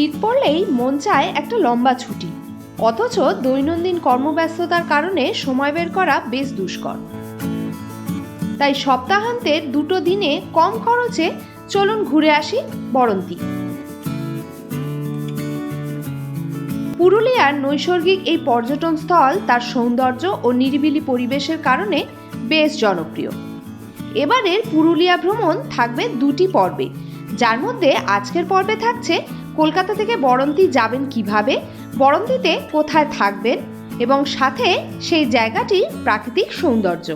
শীত পড়লেই মন চায় একটা লম্বা ছুটি। অথচ দৈনন্দিন কর্মব্যস্ততার কারণে সময় বের করা বেশ দুষ্কর। তাই সপ্তাহান্তের দুটো দিনে কম খরচে চলুন ঘুরে আসি বরন্তি। পুরুলিয়ার নৈসর্গিক এই পর্যটন স্থল তার সৌন্দর্য ও নিরিবিলি পরিবেশের কারণে বেশ জনপ্রিয়। এবারের পুরুলিয়া ভ্রমণ থাকবে দুটি পর্বে। যার মধ্যে আজকের পর্বে থাকছে কলকাতা থেকে বরন্তি যাবেন কীভাবে? বরন্তিতে কোথায় থাকবেন? এবং সাথে সেই জায়গাটির প্রাকৃতিক সৌন্দর্য।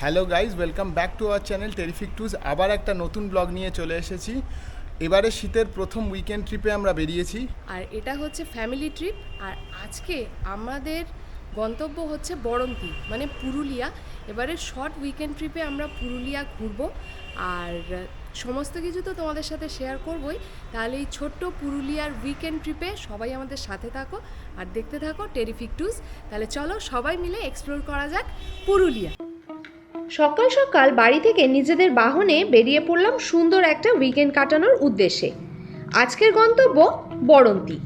Hello guys welcome back to our channel Terrific Tours আবার একটা নতুন ব্লগ নিয়ে চলে এসেছি। এবারে শীতের প্রথম উইকেন্ড ট্রিপে আমরা বেরিয়েছি। আর এটা হচ্ছে ফ্যামিলি ট্রিপ আর আজকে আমাদের গন্তব্য হচ্ছে বরন্তি মানে পুরুলিয়া। এবারে শর্ট উইকেন্ড ট্রিপে আমরা পুরুলিয়া ঘুরবো, আর সমস্ত কিছু তো তোমাদের সাথে শেয়ার করবই। তাহলে এই ছোট্ট পুরুলিয়ার উইকেন্ড ট্রিপে সবাই আমাদের সাথে থাকো, আর দেখতে থাকো টেরিফিক টুজ তাহলে চলো সবাই মিলে এক্সপ্লোর করা যাক পুরুলিয়া। সকাল সকাল বাড়ি থেকে নিজেদের বাহনে বেরিয়ে পড়লাম সুন্দর একটা উইকেন্ড কাটানোর উদ্দেশ্যে। আজকের গন্তব্য বরন্তি।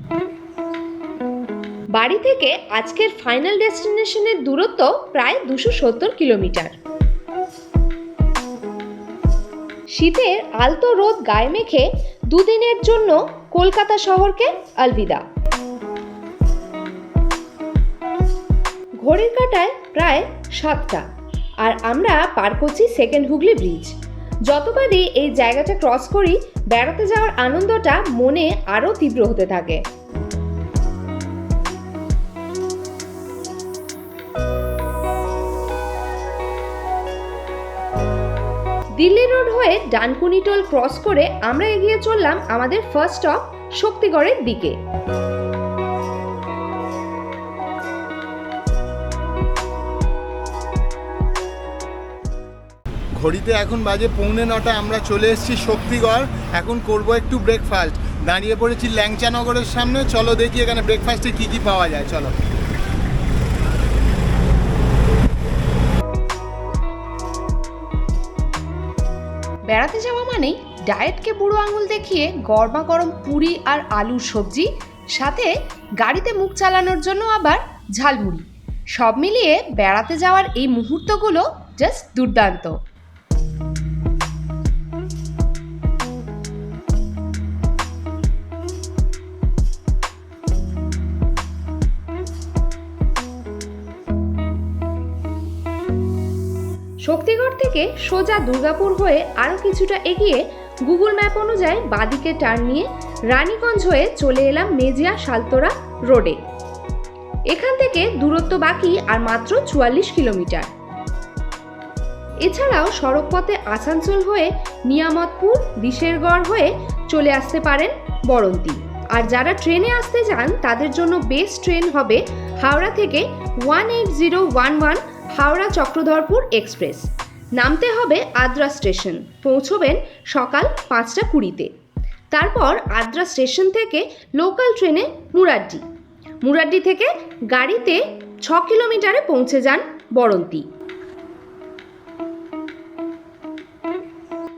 বাড়ি থেকে আজকের ফাইনাল ডেস্টিনেশনের দূরত্ব প্রায় দুশো সত্তর কিলোমিটার। শীতের আলতো রোদ গায়ে মেখে দুদিনের জন্য কলকাতা শহরকে আলবিদা। ঘড়ির কাটায় প্রায় সাতটা। আর আমরা পার করছি সেকেন্ড হুগলি ব্রিজ যতবারই এই জায়গাটা ক্রস করি, বেড়াতে যাওয়ার আনন্দটা মনে আরও তীব্র হতে থাকে। দিল্লি রোড হয়ে ডানকুনি টোল ক্রস করে আমরা এগিয়ে চললাম আমাদের ফার্স্ট স্টপ শক্তিগড়ের দিকে। ঘড়িতে এখন বাজে পৌনে নটা, আমরা চলে এসেছি শক্তিগড়। এখন করব একটু ব্রেকফাস্ট দাঁড়িয়ে পড়েছি ল্যাংচানগরের সামনে। চলো দেখি এখানে ব্রেকফাস্টে কী কী পাওয়া যায়, চলো। বেড়াতে যাওয়া মানেই ডায়েটকে বুড়ো আঙুল দেখিয়ে গরমা গরম পুরি আর আলুর সবজি, সাথে গাড়িতে মুখ চালানোর জন্য আবার ঝালমুড়ি। সব মিলিয়ে বেড়াতে যাওয়ার এই মুহূর্তগুলো জাস্ট দুর্দান্ত। শক্তিগড় থেকে সোজা দুর্গাপুর হয়ে আরও কিছুটা এগিয়ে গুগল ম্যাপ অনুযায়ী বাদিকে টার্ন নিয়ে রানীগঞ্জ হয়ে চলে এলাম মেজিয়া শালতোরা রোডে এখান থেকে দূরত্ব বাকি আর মাত্র চুয়াল্লিশ কিলোমিটার। এছাড়াও সড়কপথে আসানসোল হয়ে নিয়ামতপুর দিশেরগড় হয়ে চলে আসতে পারেন বরন্তি। আর যারা ট্রেনে আসতে চান, তাদের জন্য বেস্ট ট্রেন হবে হাওড়া থেকে one eight zero one one Howrah Chakradharpur express. নামতে হবে আদ্রা স্টেশন। পৌঁছবেন সকাল পাঁচটা কুড়িতে। তারপর আদ্রা স্টেশন থেকে লোকাল ট্রেনে মুরাড্ডি। মুরাড্ডি থেকে গাড়িতে ছ কিলোমিটারে পৌঁছে যান বরন্তি।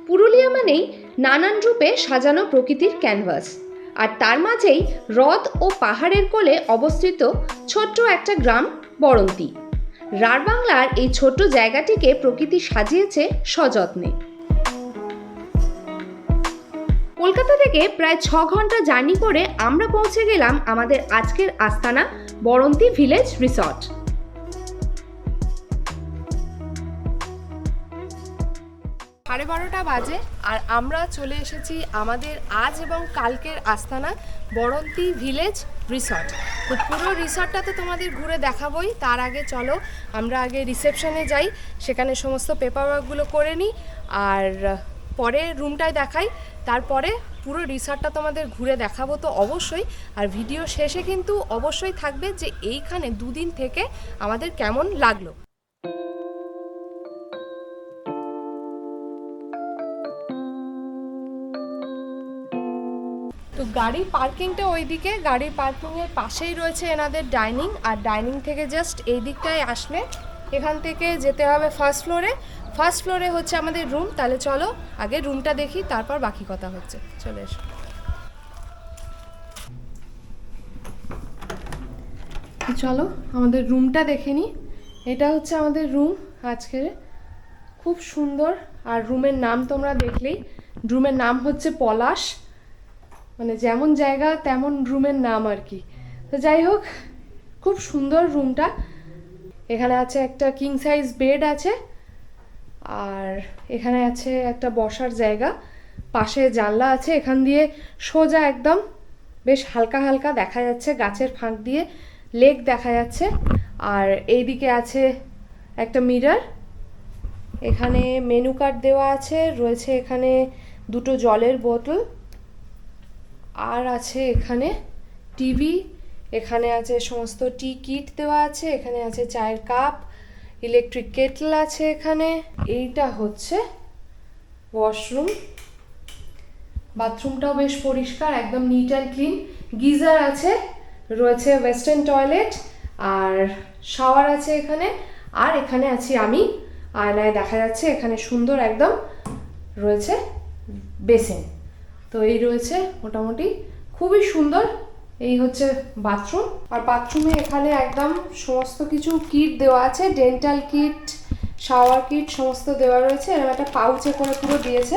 পুরুলিয়া মানেই নানান রূপে সাজানো প্রকৃতির ক্যানভাস। আর তার মাঝেই হ্রদ ও পাহাড়ের কোলে অবস্থিত ছোট্ট একটা গ্রাম বরন্তি। রাঢ়বাংলার এই ছোট্ট জায়গাটিকে প্রকৃতি সাজিয়েছে সযত্নে। কলকাতা থেকে প্রায় ছ ঘণ্টা জার্নি করে আমরা পৌঁছে গেলাম আমাদের আজকের আস্তানা, বরন্তি ভিলেজ রিসর্ট। সাড়ে বারোটা বাজে, আর আমরা চলে এসেছি আমাদের আজ এবং কালকের আস্তানা বরন্তি ভিলেজ রিসর্ট। তো পুরো রিসর্টটা তো তোমাদের ঘুরে দেখাবোই, তার আগে চলো, আমরা আগে রিসেপশনে যাই, সেখানে সমস্ত পেপার ওয়ার্কগুলো করে নিই, আর পরে রুমটায় দেখাই, তারপরে পুরো রিসর্টটা তোমাদের ঘুরে দেখাবো তো অবশ্যই, আর ভিডিও শেষে কিন্তু অবশ্যই থাকবে যে এইখানে দুদিন থেকে আমাদের কেমন লাগল। তো তো গাড়ি পার্কিংটা ওইদিকে, গাড়ি পার্কিংয়ের পাশেই রয়েছে এনাদের ডাইনিং, আর ডাইনিং থেকে জাস্ট এই দিকটায় আসলে এখান থেকে যেতে হবে ফার্স্ট ফ্লোরে ফার্স্ট ফ্লোরে হচ্ছে আমাদের রুম তাহলে চলো আগে রুমটা দেখি, তারপর বাকি কথা হচ্ছে। চলে এসো। চলো, আমাদের রুমটা দেখে নিই এটা হচ্ছে আমাদের রুম আজকের। খুব সুন্দর, আর রুমের নাম তোমরা দেখলেই। রুমের নাম হচ্ছে পলাশ। মানে যেমন জায়গা, তেমন রুমের নাম আর কি। তো যাই হোক, খুব সুন্দর রুমটা। এখানে আছে একটা কিং সাইজ বেড আছে, আর এখানে আছে একটা বসার জায়গা। পাশে জানলা আছে, এখান দিয়ে সোজা একদম বেশ হালকা হালকা দেখা যাচ্ছে, গাছের ফাঁক দিয়ে লেক দেখা যাচ্ছে। আর এইদিকে আছে একটা মিরার। এখানে মেনু কার্ড দেওয়া আছে, রয়েছে এখানে দুটো জলের বোতল। আর আছে এখানে টিভি, এখানে আছে সমস্ত টি কিট দেওয়া আছে, এখানে আছে চায়ের কাপ, ইলেকট্রিক কেটল আছে এখানে, এইটা হচ্ছে ওয়াশরুম। বাথরুমটাও বেশ পরিষ্কার, একদম নিট অ্যান্ড ক্লিন গিজার আছে, রয়েছে ওয়েস্টার্ন টয়লেট আর শাওয়ার আছে এখানে, আর এখানে আছি আমি। আয়নায় দেখা যাচ্ছে এখানে সুন্দর একদম রয়েছে বেসিন তো এই রয়েছে মোটামুটি। খুবই সুন্দর। এই হচ্ছে বাথরুম আর বাথরুমে এখানে একদম সমস্ত কিছু কিট দেওয়া আছে। ডেন্টাল কিট শাওয়ার কিট সমস্ত দেওয়া রয়েছে। এরকম একটা পাউচে করে পুরো দিয়েছে।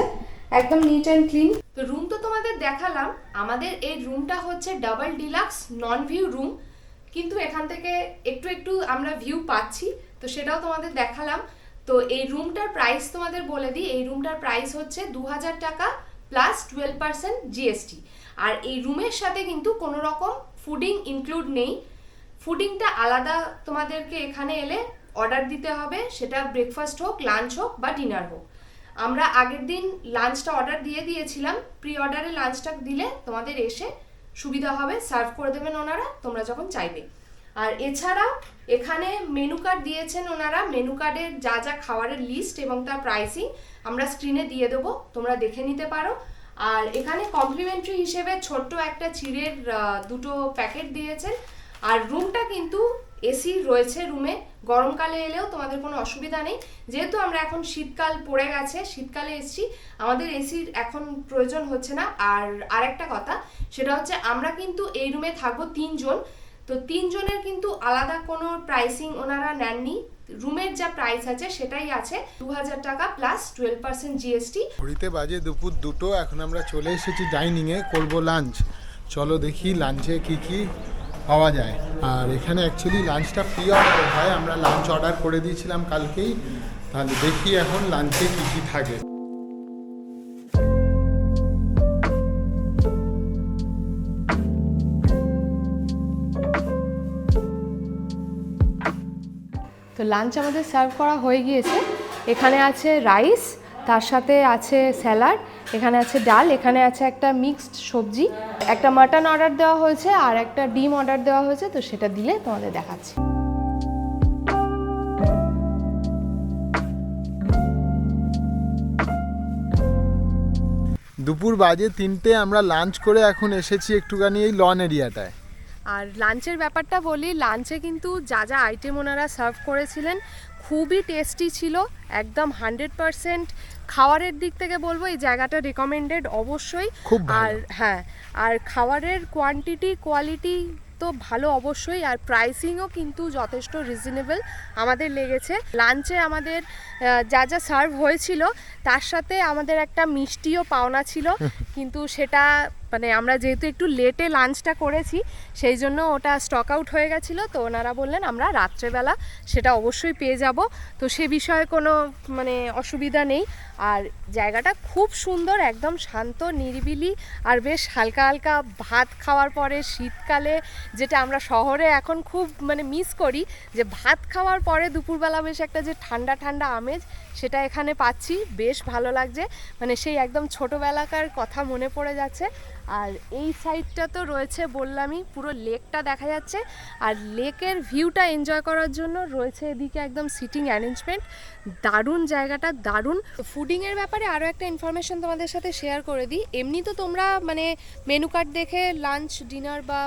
একদম নিট অ্যান্ড ক্লিন তো রুম তো তোমাদের দেখালাম। আমাদের এই রুমটা হচ্ছে double deluxe non view room কিন্তু এখান থেকে একটু একটু আমরা ভিউ পাচ্ছি। তো সেটাও তোমাদের দেখালাম। তো এই রুমটার প্রাইস তোমাদের বলে দিই। এই রুমটার প্রাইস হচ্ছে দু হাজার টাকা। প্লাস টুয়েলভ পার্সেন্ট জিএসটি আর এই রুমের সাথে কিন্তু কোনো রকম ফুডিং ইনক্লুড নেই। ফুডিংটা আলাদা তোমাদেরকে এখানে এলে অর্ডার দিতে হবে। সেটা ব্রেকফাস্ট হোক লাঞ্চ হোক বা ডিনার হোক। আমরা আগের দিন লাঞ্চটা অর্ডার দিয়ে দিয়েছিলাম। প্রি অর্ডারে লাঞ্চটা দিলে তোমাদের এসে সুবিধা হবে। সার্ভ করে দেবেন ওনারা, তোমরা যখন চাইবে। আর এছাড়া এখানে মেনু কার্ড দিয়েছেন ওনারা। মেনু কার্ডের যা যা খাবারের লিস্ট এবং তার প্রাইসিং আমরা স্ক্রিনে দিয়ে দেবো। তোমরা দেখে নিতে পারো। আর এখানে কমপ্লিমেন্টারি হিসেবে ছোট্ট একটা চিড়ের দুটো প্যাকেট দিয়েছেন। আর রুমটা কিন্তু এসি রয়েছে রুমে গরমকালে এলেও তোমাদের কোনো অসুবিধা নেই। যেহেতু আমরা এখন শীতকাল পড়ে গেছে, শীতকালে এসছি, আমাদের এসির এখন প্রয়োজন হচ্ছে না। আর আরেকটা কথা, সেটা হচ্ছে আমরা কিন্তু এই রুমে থাকব তিনজন। তো তিনজনের কিন্তু আলাদা কোনো প্রাইসিং ওনারা নেননি। রুমের যা প্রাইস আছে সেটাই আছে। দু হাজার টাকা প্লাস টুয়েলভ পার্সেন্ট জিএসটি ঘড়িতে বাজে দুপুর দুটো, এখন আমরা চলে এসেছি ডাইনিংয়ে করব লাঞ্চ চলো দেখি লাঞ্চে কি কি পাওয়া যায়। আর এখানে অ্যাকচুয়ালি লাঞ্চটা ফ্রি অর্ডার হয়, আমরা লাঞ্চ অর্ডার করে দিয়েছিলাম কালকেই। তাহলে দেখি এখন লাঞ্চে কি কি থাকে। লাঞ্চ আমাদের সার্ভ করা হয়ে গিয়েছে। এখানে আছে রাইস তার সাথে আছে স্যালাড এখানে আছে ডাল, এখানে আছে একটা মিক্সড সবজি। একটা মাটন অর্ডার দেওয়া হয়েছে আর একটা ডিম অর্ডার দেওয়া হয়েছে, তো সেটা দিলে তোমাদের দেখাচ্ছি। দুপুর বাজে তিনটে, আমরা লাঞ্চ করে এখন এসেছি একটুখানি এই লন এরিয়াটায় আর লাঞ্চের ব্যাপারটা বলি লাঞ্চে কিন্তু যা যা আইটেম ওনারা সার্ভ করেছিলেন খুবই টেস্টি ছিল একদম হান্ড্রেড পারসেন্ট খাওয়ারের দিক থেকে বলব এই জায়গাটা রেকমেন্ডেড অবশ্যই। আর হ্যাঁ আর খাবারের কোয়ান্টিটি কোয়ালিটি তো ভালো অবশ্যই আর প্রাইসিংও কিন্তু যথেষ্ট রিজনেবল আমাদের লেগেছে। লাঞ্চে আমাদের যা যা সার্ভ হয়েছিল তার সাথে আমাদের একটা মিষ্টিও পাওনা ছিল কিন্তু সেটা মানে আমরা যেহেতু একটু লেটে লাঞ্চটা করেছি, সেই জন্য ওটা স্টক আউট হয়ে গেছিল। তো ওনারা বললেন, আমরা রাত্রেবেলা সেটা অবশ্যই পেয়ে যাব। তো সে বিষয়ে কোনো মানে অসুবিধা নেই। আর জায়গাটা খুব সুন্দর, একদম শান্ত, নিরিবিলি, আর বেশ হালকা হালকা ভাত খাওয়ার পরে শীতকালে, যেটা আমরা শহরে এখন খুব মানে মিস করি, যে ভাত খাওয়ার পরে দুপুরবেলা বেশ একটা যে ঠান্ডা ঠান্ডা আমেজ, সেটা এখানে পাচ্ছি। বেশ ভালো লাগছে। মানে সেই একদম ছোটোবেলাকার কথা মনে পড়ে যাচ্ছে। আর এই সাইডটা তো রয়েছে বললামই, পুরো লেকটা দেখা যাচ্ছে। আর লেকের ভিউটা এনজয় করার জন্য রয়েছে এদিকে একদম সিটিং অ্যারেঞ্জমেন্ট দারুণ জায়গাটা, দারুণ। ফুডিংয়ের ব্যাপারে আরও একটা ইনফরমেশন তোমাদের সাথে শেয়ার করে দিই। এমনি তো তোমরা মানে মেনু কার্ড দেখে লাঞ্চ ডিনার বা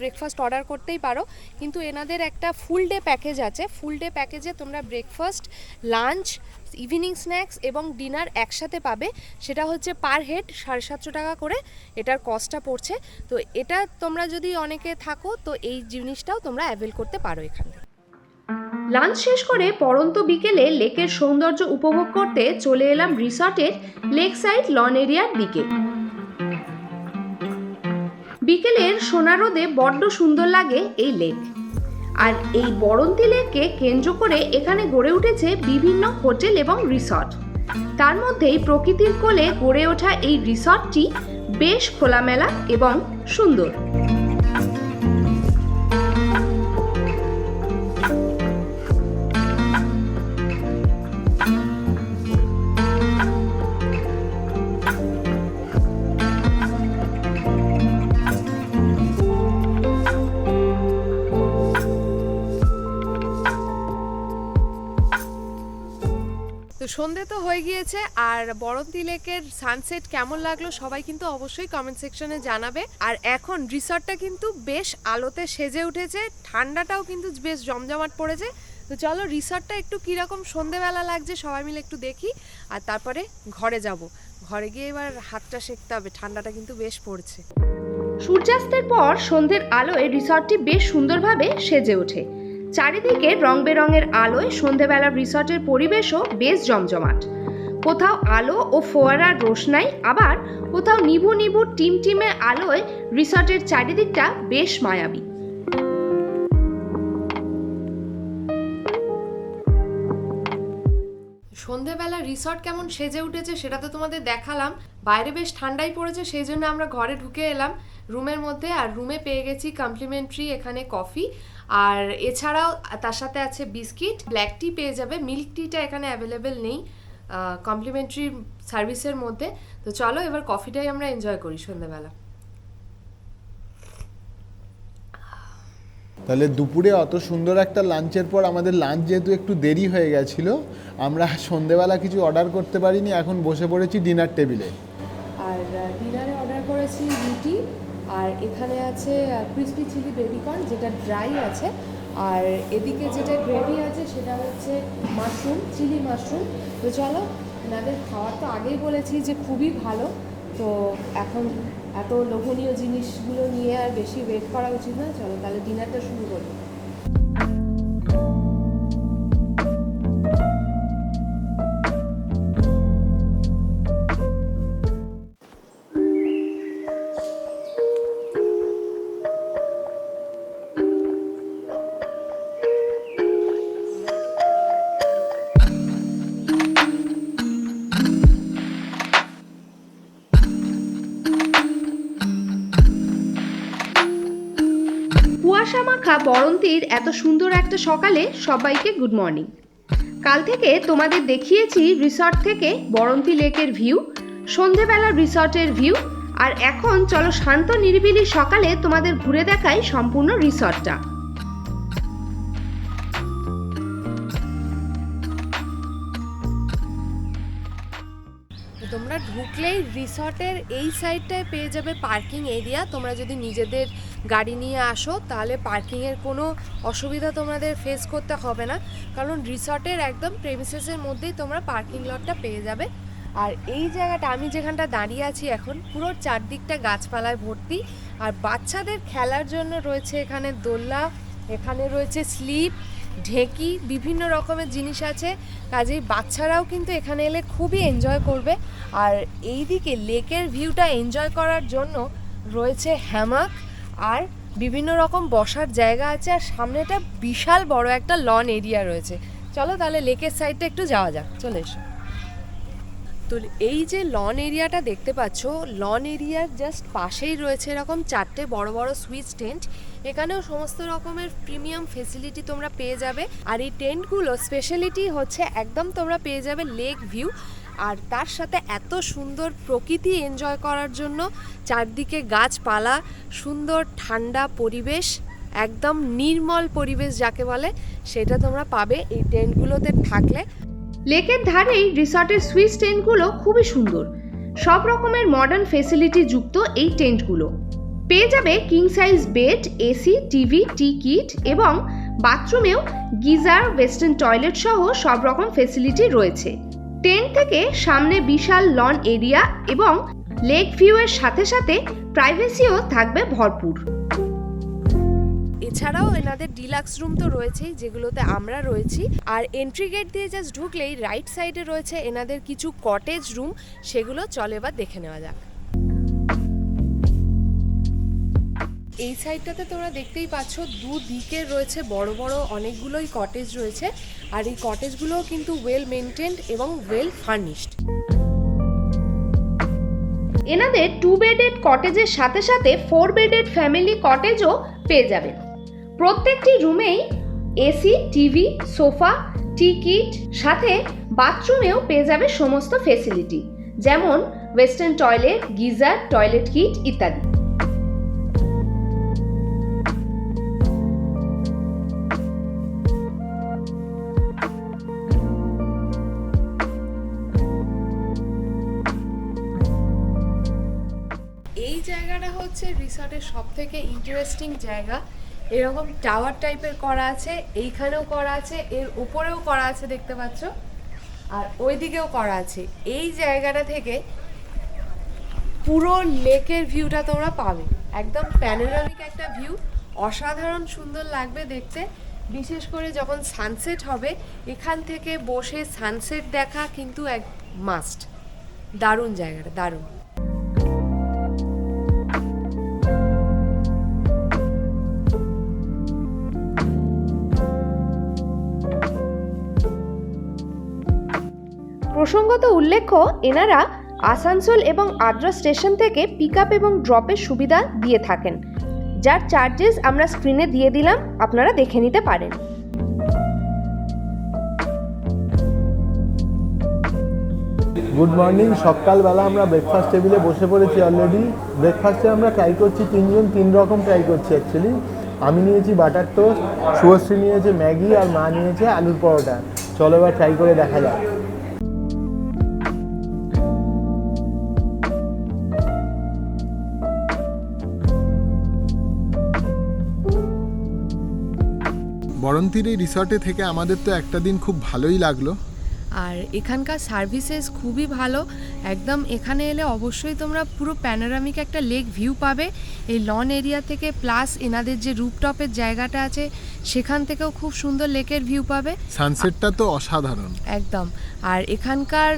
ব্রেকফাস্ট অর্ডার করতেই পারো। কিন্তু এনাদের একটা ফুল ডে প্যাকেজ আছে। ফুল ডে প্যাকেজে তোমরা ব্রেকফাস্ট লাঞ্চ ইভিনিং স্ন্যাক্স এবং ডিনার একসাথে পাবে। সেটা হচ্ছে পার হেড সাড়ে সাতশো টাকা করে। এটার কস্টটা পড়ছে। তো এটা তোমরা যদি অনেকে থাকো, তো এই জিনিসটাও তোমরা অ্যাভেল করতে পারো এখানে লাঞ্চ শেষ করে পরন্ত বিকেলে লেকের সৌন্দর্য উপভোগ করতে চলে এলাম রিসর্টের লেক সাইড লন এরিয়ার দিকে। বিকেলের সোনারোদে বড্ড সুন্দর লাগে এই লেক। আর এই বরন্তি লেককে কেন্দ্র করে এখানে গড়ে উঠেছে বিভিন্ন হোটেল এবং রিসর্ট। তার মধ্যেই প্রকৃতির কোলে গড়ে ওঠা এই রিসর্টটি বেশ খোলামেলা এবং সুন্দর। সন্ধে তো হয়ে গিয়েছে, আর বরন্তি লেকের সানসেট কেমন লাগল সবাই কিন্তু অবশ্যই কমেন্ট সেকশনে জানাবে। আর এখন রিসর্টটা কিন্তু বেশ আলোতে সেজে উঠেছে, ঠান্ডাটাও কিন্তু বেশ জমজমাট পড়েছে। তো চলো রিসর্টটা একটু কীরকম সন্ধেবেলা লাগছে সবাই মিলে একটু দেখি, আর তারপরে ঘরে যাব। ঘরে গিয়ে এবার হাতটা সেঁকতে হবে, ঠান্ডাটা কিন্তু বেশ পড়ছে। সূর্যাস্তের পর সন্ধ্যের আলোয় রিসর্টটি বেশ সুন্দরভাবে সেজে ওঠে। চারিদিকে রং বেরঙের আলোয় সন্ধেবেলার রিসর্টের পরিবেশও বেশ জমজমাট। কোথাও আলো ও ফোয়ারার রোশনাই আবার কোথাও নিভু নিভু টিম টিমে আলোয় রিসর্টের চারিদিকটা বেশ মায়াবী। সন্ধেবেলা রিসর্ট কেমন সেজে উঠেছে সেটা তো তোমাদের দেখালাম, বাইরে বেশ ঠান্ডাই পড়েছে, সেই জন্য আমরা ঘরে ঢুকে এলাম। রুমের মধ্যে আর রুমে পেয়ে গেছি কমপ্লিমেন্টারি এখানে কফি আর এছাড়াও তার সাথে আছে বিস্কিট ব্ল্যাক টি পেয়ে যাবে। মিল্ক টিটা এখানে অ্যাভেলেবেল নেই কমপ্লিমেন্টারি সার্ভিসের মধ্যে। তো চলো এবার কফিটাই আমরা এনজয় করি সন্ধেবেলা তাহলে দুপুরে অত সুন্দর একটা লাঞ্চের পর আমাদের লাঞ্চ যেহেতু একটু দেরি হয়ে গেছিল আমরা সন্ধেবেলা কিছু অর্ডার করতে পারিনি এখন বসে পড়েছি ডিনার টেবিলে আর ডিনারে অর্ডার করেছি রুটি। আর এখানে আছে ক্রিস্পি চিলি বেবিকর্ন যেটা ড্রাই আছে। আর এদিকে যেটা গ্রেভি আছে সেটা হচ্ছে মাশরুম চিলি মাশরুম তো চলো এনাদের খাওয়ার তো আগেই বলেছি যে খুবই ভালো। তো এখন এত লোভনীয় জিনিসগুলো নিয়ে আর বেশি ওয়েট করা উচিত না। চলো তাহলে ডিনারটা শুরু করি। মাখা বরন্তির এত সুন্দর একটা সকালে সবাইকে গুড মর্নিং কাল থেকে তোমাদের দেখিয়েছি রিসর্ট থেকে বরন্তি লেকের ভিউ সন্ধেবেলা রিসর্টের ভিউ আর এখন চলো শান্ত নিরিবিলি সকালে তোমাদের ঘুরে দেখাই সম্পূর্ণ রিসর্টটা তোমরা ঢুকলেই রিসর্টের এই সাইডটায় পেয়ে যাবে পার্কিং এরিয়া তোমরা যদি নিজেদের গাড়ি নিয়ে আসো, তাহলে পার্কিংয়ের কোনো অসুবিধা তোমাদের ফেস করতে হবে না। কারণ রিসর্টের একদম প্রেমিসেসের মধ্যেই তোমরা পার্কিং লটটা পেয়ে যাবে। আর এই জায়গাটা আমি যেখানটা দাঁড়িয়ে আছি এখন, পুরো চারদিকটা গাছপালায় ভর্তি। আর বাচ্চাদের খেলার জন্য রয়েছে এখানে দোলনা, এখানে রয়েছে স্লিপ ঢেকি, বিভিন্ন রকমের জিনিস আছে। কাজেই বাচ্চারাও কিন্তু এখানে এলে খুবই এনজয় করবে। আর এইদিকে লেকের ভিউটা এনজয় করার জন্য রয়েছে হ্যামাক আর বিভিন্ন রকম বসার জায়গা আছে আর সামনেটা বিশাল বড় একটা লন এরিয়া রয়েছে। চলো তাহলে লেকের সাইডটা একটু যাওয়া যাক, চলে এসো। তো এই যে লন এরিয়াটা দেখতে পাচ্ছ লন এরিয়ার জাস্ট পাশেই রয়েছে এরকম চারটে বড় বড় সুইচ টেন্ট এখানেও সমস্ত রকমের প্রিমিয়াম ফেসিলিটি তোমরা পেয়ে যাবে। আর এই টেন্টগুলো স্পেশালিটি হচ্ছে একদম তোমরা পেয়ে যাবে লেক ভিউ আর তার সাথে এত সুন্দর প্রকৃতি এনজয় করার জন্য চারদিকে গাছপালা, সুন্দর ঠান্ডা পরিবেশ, একদম নির্মল পরিবেশ যাকে বলে, সেটা তোমরা পাবে এই টেন্টগুলোতে থাকলে। লেকের ধারেই রিসর্টের সুইস টেন্টগুলো খুবই সুন্দর। সব রকমের মডার্ন ফেসিলিটি যুক্ত এই টেন্টগুলো। পেয়ে যাবে king size bed AC TV tea kit এবং বাথরুমেও গিজার ওয়েস্টার্ন টয়লেট সহ সব রকম ফেসিলিটি রয়েছে। টেন্ট থেকে সামনে বিশাল লন এরিয়া এবং লেক ভিউ এর সাথে সাথে প্রাইভেসিও থাকবে ভরপুর। এছাড়াও এনাদের ডিলাক্স রুম তো রয়েছেই, যেগুলোতে আমরা রয়েছি। আর এন্ট্রি গেট দিয়ে জাস্ট ঢুকলেই রাইট সাইডে রয়েছে এনাদের কিছু কটেজ রুম সেগুলো চলে বা দেখে নেওয়া যাক। এই সাইডটাতে তোমরা দেখতেই পাচ্ছ, দুদিকে রয়েছে বড় বড় অনেকগুলোই কটেজ রয়েছে। আর এই কটেজগুলোও কিন্তু ওয়েল মেনটেন্ড এবং ওয়েল ফার্নিশড এনাদের টু বেডেড কটেজের সাথে সাথে ফোর বেডেড ফ্যামিলি কটেজও পেয়ে যাবেন। প্রত্যেকটি রুমেই AC TV sofa tea kit সাথে বাথরুমেও পেয়ে যাবে সমস্ত ফেসিলিটি যেমন western toilet geyser toilet kit ইত্যাদি। হচ্ছে রিসর্টের সব থেকে ইন্টারেস্টিং জায়গা। এরকম টাওয়ার টাইপের করা আছে, এইখানেও করা আছে, এর উপরেও করা আছে দেখতে পাচ্ছ। আর ওইদিকেও করা আছে। এই জায়গাটা থেকে পুরো লেকের ভিউটা তোমরা পাবে। একদম প্যানোরামিক একটা ভিউ অসাধারণ সুন্দর লাগবে দেখতে। বিশেষ করে যখন সানসেট হবে, এখান থেকে বসে সানসেট দেখা কিন্তু এক মাস্ট দারুণ জায়গাটা, দারুণ। প্রসঙ্গত উল্লেখ্য, এনারা আসানসোল এবং আদ্রা স্টেশন থেকে পিক এবং ড্রপের সুবিধা দিয়ে থাকেন। যার চার্জেস আমরা স্ক্রিনে দিয়ে দিলাম, আপনারা দেখে নিতে পারেন। গুড মর্নিং সকালবেলা আমরা ব্রেকফাস্ট টেবিলে বসে পড়েছি অলরেডি ব্রেকফাস্টে আমরা ট্রাই করছি তিনজন, তিন রকম ট্রাই করছি অ্যাকচুয়ালি আমি নিয়েছি বাটার টোস্ট শুভশ্রী নিয়েছে ম্যাগি আর মা নিয়েছে আলুর পরোটা। চলো এবার ট্রাই করে দেখা যাক। বরন্তির এই রিসর্টে থেকে আমাদের তো একটা দিন খুব ভালোই লাগল। আর এখানকার সার্ভিসেস খুবই ভালো। একদম এখানে এলে অবশ্যই তোমরা পুরো প্যানোরামিক একটা লেক ভিউ পাবে। এই লন এরিয়া থেকে প্লাস এনাদের যে রুপটপের জায়গাটা আছে সেখান থেকেও খুব সুন্দর লেকের ভিউ পাবে। সানসেটটা তো অসাধারণ। একদম। আর এখানকার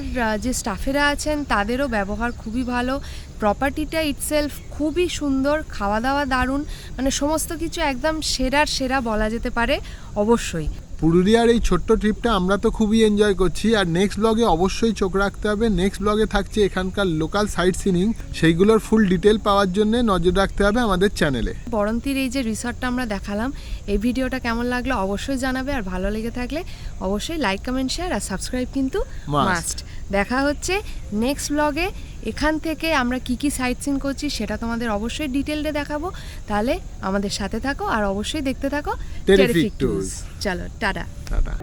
যে স্টাফেরা আছেন তাদেরও ব্যবহার খুবই ভালো। প্রপার্টিটা ইটসেলফ খুবই সুন্দর খাওয়া দাওয়া দারুণ। মানে সমস্ত কিছু একদম সেরার সেরা বলা যেতে পারে অবশ্যই। পুরুলিয়ার এই ছোট্ট ট্রিপটা আমরা তো খুবই এনজয় করছি আর নেক্সট ব্লগে অবশ্যই চোখ রাখতে হবে। নেক্সট ব্লগে থাকছে এখানকার লোকাল সাইট সিনিং সেইগুলোর ফুল ডিটেল পাওয়ার জন্য নজর রাখতে হবে আমাদের চ্যানেলে বরন্তির এই যে রিসর্টটা আমরা দেখালাম এই ভিডিওটা কেমন লাগল অবশ্যই জানাবে আর ভালো লেগে থাকলে অবশ্যই লাইক কমেন্ট শেয়ার আর সাবস্ক্রাইব কিন্তু. মাস্ট দেখা হচ্ছে নেক্সট ব্লগে এখান থেকে আমরা কি কি সাইট সিন করছি সেটা তোমাদের অবশ্যই ডিটেলডে দেখাবো। তাহলে আমাদের সাথে থাকো আর অবশ্যই দেখতে থাকো Terrific Terrific Tours। চলো টাটা। টাটা।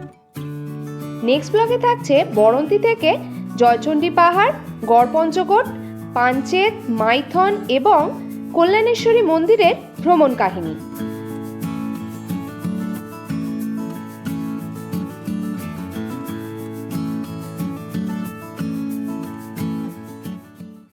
নেক্সট ব্লগে থাকছে বরন্তি থেকে জয়চণ্ডী পাহাড় গড়পঞ্চকোট পাঞ্চেত মাইথন এবং কল্যাণেশ্বরী মন্দিরের ভ্রমণ কাহিনী।